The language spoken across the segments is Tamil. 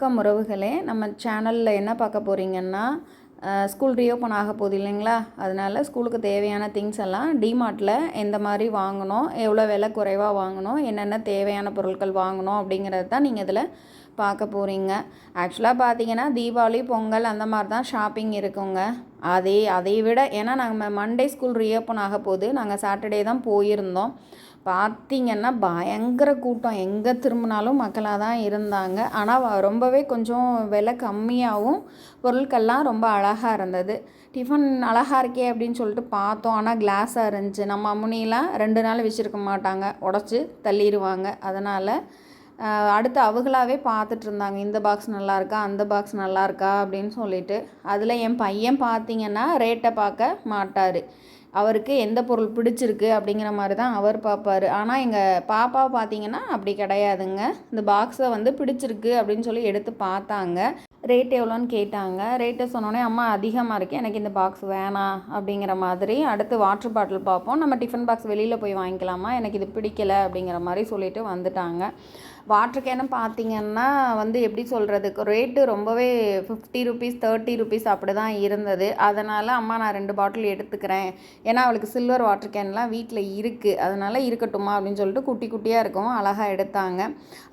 வணக்கம் உறவுகளே நம்ம சேனலில் என்ன பார்க்க போகிறீங்கன்னா ஸ்கூல் ரீஓப்பன் ஆக போகுது இல்லைங்களா? அதனால் ஸ்கூலுக்கு தேவையான திங்ஸ் எல்லாம் டிமார்ட்டில் எந்த மாதிரி வாங்கணும் எவ்வளோ விலை குறைவாக வாங்கணும் என்னென்ன தேவையான பொருட்கள் வாங்கணும் அப்படிங்கிறது தான் நீங்கள் இதில் பார்க்க போகிறீங்க ஆக்சுவலாக பார்த்தீங்கன்னா தீபாவளி பொங்கல் அந்த மாதிரி தான் ஷாப்பிங் இருக்குங்க. அதே அதை விட ஏன்னா நாங்கள் மண்டே ஸ்கூல் ரீஓப்பன் ஆக போகுது நாங்கள் சாட்டர்டே தான் போயிருந்தோம். பார்த்திங்கன்னா பயங்கர கூட்டம். எங்கே திரும்பினாலும் மக்களாக தான் இருந்தாங்க. ஆனால் ரொம்பவே கொஞ்சம் விலை கம்மியாகவும் பொருட்கள்லாம் ரொம்ப அழகாக இருந்தது. டிஃபன் அழகாக இருக்கே அப்படின்னு சொல்லிட்டு பார்த்தோம். ஆனால் கிளாஸாக இருந்துச்சு. நம்ம அம்முனிலாம் ரெண்டு நாள் வச்சுருக்க மாட்டாங்க. உடச்சி தள்ளிடுவாங்க அதனால் அடுத்து அவங்களாவே பார்த்துட்டு இருந்தாங்க. இந்த பாக்ஸ் நல்லாயிருக்கா அந்த பாக்ஸ் நல்லா இருக்கா அப்படின்னு சொல்லிட்டு. அதில் என் பையன் பார்த்தீங்கன்னா ரேட்டை பார்க்க மாட்டார். அவருக்கு எந்த பொருள் பிடிச்சிருக்கு அப்படிங்கிற மாதிரி தான் அவர் பார்ப்பார். ஆனால் எங்கள் பாப்பா பார்த்தீங்கன்னா அப்படி கிடையாதுங்க. இந்த பாக்ஸை வந்து பிடிச்சிருக்கு அப்படின்னு சொல்லி எடுத்து பார்த்தாங்க. ரேட் எவ்வளோன்னு கேட்டாங்க. ரேட்டை சொன்னோடனே அம்மா அதிகமாக இருக்குது எனக்கு இந்த பாக்ஸ் வேணாம் அப்படிங்கிற மாதிரி அடுத்து வாட்ரு பாட்டில் பார்ப்போம். நம்ம டிஃபன் பாக்ஸ் வெளியில் போய் வாங்கிக்கலாமா? எனக்கு இது பிடிக்கலை அப்படிங்கிற மாதிரி சொல்லிட்டு வந்துட்டாங்க. வாட்ரு கேனு பார்த்தீங்கன்னா வந்து எப்படி சொல்கிறதுக்கு ரேட்டு ரொம்பவே ஃபிஃப்டி ருபீஸ் தேர்ட்டி ருபீஸ் அப்படி தான் இருந்தது. அதனால் அம்மா நான் ரெண்டு பாட்டில் எடுத்துக்கிறேன். ஏன்னா அவளுக்கு சில்வர் வாட்ரு கேன்லாம் வீட்டில் இருக்குது அதனால் இருக்கட்டுமா? அப்படின்னு சொல்லிட்டு குட்டி குட்டியாக இருக்கும் அழகாக எடுத்தாங்க.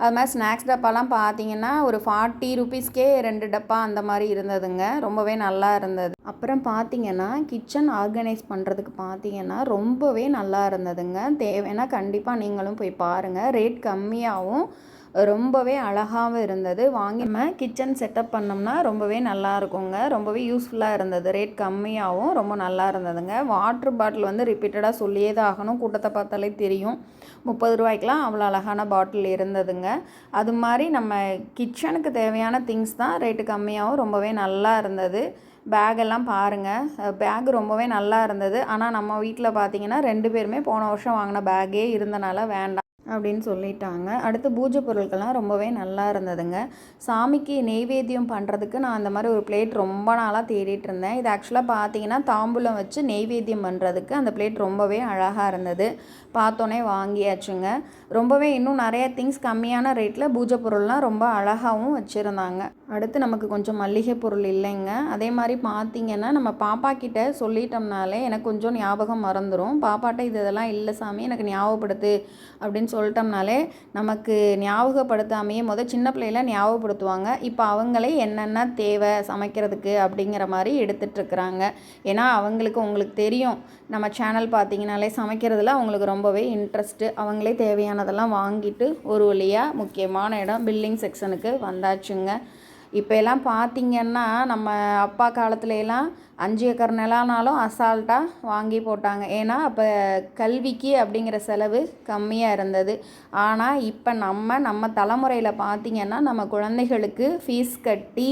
அது மாதிரி ஸ்நாக்ஸ் டப்பாலாம் பார்த்தீங்கன்னா ஒரு ஃபார்ட்டி ருபீஸ்க்கே ரெண்டு டப்பா அந்த மாதிரி இருந்ததுங்க. ரொம்பவே நல்லா இருந்தது. அப்புறம் பார்த்தீங்கன்னா கிச்சன் ஆர்கனைஸ் பண்ணுறதுக்கு பார்த்தீங்கன்னா ரொம்பவே நல்லா இருந்ததுங்க. தேவைன்னா கண்டிப்பாக நீங்களும் போய் பாருங்கள் ரேட் கம்மியாகவும் ரொம்பவே அழகாகவும் இருந்தது. வாங்கி நம்ம கிச்சன் செட்டப் பண்ணோம்னா ரொம்பவே நல்லா இருக்குங்க. ரொம்பவே யூஸ்ஃபுல்லாக இருந்தது. ரேட் கம்மியாகவும் ரொம்ப நல்லா இருந்ததுங்க. வாட்ரு பாட்டில் வந்து ரிப்பீட்டடாக சொல்லியே தான் ஆகணும். கூட்டத்தை பார்த்தாலே தெரியும். முப்பது ரூபாய்க்கெலாம் அவ்வளோ அழகான பாட்டில் இருந்ததுங்க. அது மாதிரி நம்ம கிச்சனுக்கு தேவையான திங்ஸ் தான் ரேட்டு கம்மியாகவும் ரொம்பவே நல்லா இருந்தது. பேகெல்லாம் பாருங்கள் பேக் ரொம்பவே நல்லா இருந்தது. ஆனால் நம்ம வீட்டில் பார்த்தீங்கன்னா ரெண்டு பேருமே போன வருஷம் வாங்கின பேக்கே இருந்தனால வேண்டாம். அப்படின்னு சொல்லிட்டாங்க. அடுத்து பூஜை பொருட்கள்லாம் ரொம்பவே நல்லா இருந்ததுங்க. சாமிக்கு நெய்வேத்தியம் பண்ணுறதுக்கு நான் அந்த மாதிரி ஒரு பிளேட் ரொம்ப நாளாக தேடிட்டு இருந்தேன். இது ஆக்சுவலாக பார்த்தீங்கன்னா தாம்பூலம் வச்சு நெய்வேத்தியம் பண்ணுறதுக்கு அந்த பிளேட் ரொம்பவே அழகாக இருந்தது. பார்த்தோன்னே வாங்கியாச்சுங்க. ரொம்பவே இன்னும் நிறைய திங்ஸ் கம்மியான ரேட்டில் பூஜை பொருள்லாம் ரொம்ப அழகாகவும் வச்சுருந்தாங்க. அடுத்து நமக்கு கொஞ்சம் மல்லிகை பொருள் இல்லைங்க. அதே மாதிரி பார்த்தீங்கன்னா நம்ம பாப்பா கிட்ட சொல்லிட்டோம்னாலே எனக்கு கொஞ்சம் ஞாபகம் மறந்துடும் பாப்பாட்ட இது இதெல்லாம் இல்லை சாமி எனக்கு ஞாபகப்படுத்து அப்படின்னு சொல்லிட்டோம்னாலே நமக்கு ஞாபகப்படுத்தாமையே முதல் சின்ன பிள்ளையில ஞாபகப்படுத்துவாங்க. இப்போ அவங்களே என்னென்ன தேவை சமைக்கிறதுக்கு அப்படிங்கிற மாதிரி எடுத்துகிட்ருக்குறாங்க ஏன்னா அவங்களுக்கு உங்களுக்கு தெரியும். நம்ம சேனல் பார்த்தீங்கனாலே சமைக்கிறதுல அவங்களுக்கு ரொம்பவே இன்ட்ரெஸ்ட்டு அவங்களே தேவையானதெல்லாம் வாங்கிட்டு ஒரு வழியாக முக்கியமான இடம் பில்லிங் செக்ஷனுக்கு வந்தாச்சுங்க. இப்போ எல்லாம் பார்த்திங்கன்னா நம்ம அப்பா காலத்துலலாம் அஞ்சு ஏக்கர் நிலனாலும் அசால்ட்டாக வாங்கி போட்டாங்க. ஏன்னா அப்போ கல்விக்கு அப்படிங்கிற செலவு கம்மியாக இருந்தது. ஆனால் இப்போ நம்ம நம்ம தலைமுறையில் பார்த்திங்கன்னா நம்ம குழந்தைகளுக்கு ஃபீஸ் கட்டி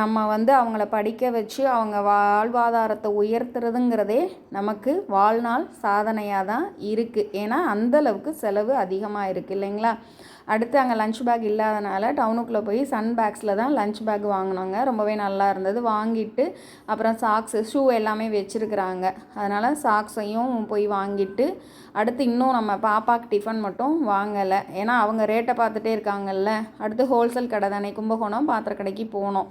நம்ம வந்து அவங்கள படிக்க வச்சு அவங்க வாழ்வாதாரத்தை உயர்த்துறதுங்கிறதே நமக்கு வாழ்நாள் சாதனையாக தான் இருக்குது ஏன்னா அந்தளவுக்கு செலவு அதிகமாக இருக்குது இல்லைங்களா? அடுத்து அங்கே லஞ்ச் பேக் இல்லாதனால டவுனுக்குள்ளே போய் சன் பேக்ஸில் தான் லஞ்ச் பேக் வாங்கினாங்க. ரொம்பவே நல்லா இருந்தது. வாங்கிட்டு அப்புறம் சாக்ஸு ஷூ எல்லாமே வச்சுருக்குறாங்க. அதனால் சாக்ஸையும் போய் வாங்கிட்டு அடுத்து இன்னும் நம்ம பாப்பாக்கு டிஃபன் மட்டும் வாங்கலை. ஏன்னா அவங்க ரேட்டை பார்த்துட்டே இருக்காங்கல்ல. அடுத்து ஹோல்சேல் கடை தானே கும்பகோணம் பாத்திர கடைக்கு போனோம்.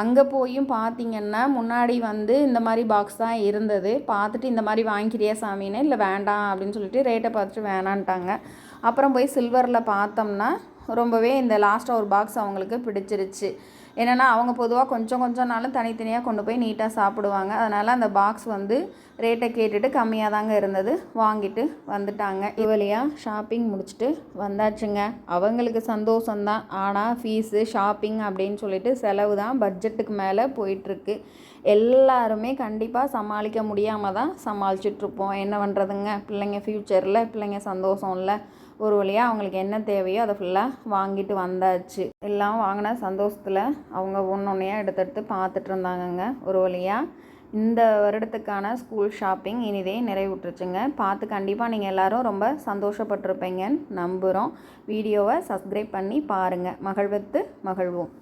அங்கே போயும் பார்த்தீங்கன்னா முன்னாடி வந்து இந்த மாதிரி பாக்ஸ் தான் இருந்தது. பார்த்துட்டு இந்த மாதிரி வாங்கிக்கிறியா சாமின்னு இல்லை வேண்டாம் அப்படின்னு சொல்லிட்டு ரேட்டை பார்த்துட்டு வேணான்ட்டாங்க. அப்புறம் போய் சில்வரில் பார்த்தோம்னா ரொம்பவே இந்த லாஸ்ட்டாக ஒரு பாக்ஸ் அவங்களுக்கு பிடிச்சிருச்சு. என்னென்னா அவங்க பொதுவாக கொஞ்சம் கொஞ்சம் நாளும் தனித்தனியாக கொண்டு போய் நீட்டாக சாப்பிடுவாங்க. அதனால் அந்த பாக்ஸ் வந்து ரேட்டை கேட்டுட்டு கம்மியாக தாங்க இருந்தது. வாங்கிட்டு வந்துட்டாங்க. இவளையாக ஷாப்பிங் முடிச்சுட்டு வந்தாச்சுங்க. அவங்களுக்கு சந்தோஷந்தான் ஆனால் ஃபீஸு ஷாப்பிங் அப்படின்னு சொல்லிட்டு செலவு தான் பட்ஜெட்டுக்கு மேலே போயிட்டுருக்கு. எல்லாருமே கண்டிப்பாக சமாளிக்க முடியாமல் தான் சமாளிச்சிட்ருப்போம் என்ன பண்ணுறதுங்க பிள்ளைங்க ஃப்யூச்சரில் பிள்ளைங்க சந்தோஷம் இல்லை ஒரு வழியாக அவங்களுக்கு என்ன தேவையோ அதை ஃபுல்லாக வாங்கிட்டு வந்தாச்சு. எல்லாம் வாங்கின சந்தோஷத்தில் அவங்க ஒன்று ஒன்றையாக எடுத்து எடுத்து பார்த்துட்டு இருந்தாங்கங்க. ஒரு வழியாக இந்த வருடத்துக்கான ஸ்கூல் ஷாப்பிங் இனிதே நிறைவுற்றுச்சுங்க. பார்த்து கண்டிப்பாக நீங்கள் எல்லோரும் ரொம்ப சந்தோஷப்பட்டிருப்பீங்கன்னு நம்புகிறோம் வீடியோவை சப்ஸ்கிரைப் பண்ணி பாருங்கள் மகிழ்வத்து மகிழ்வோம்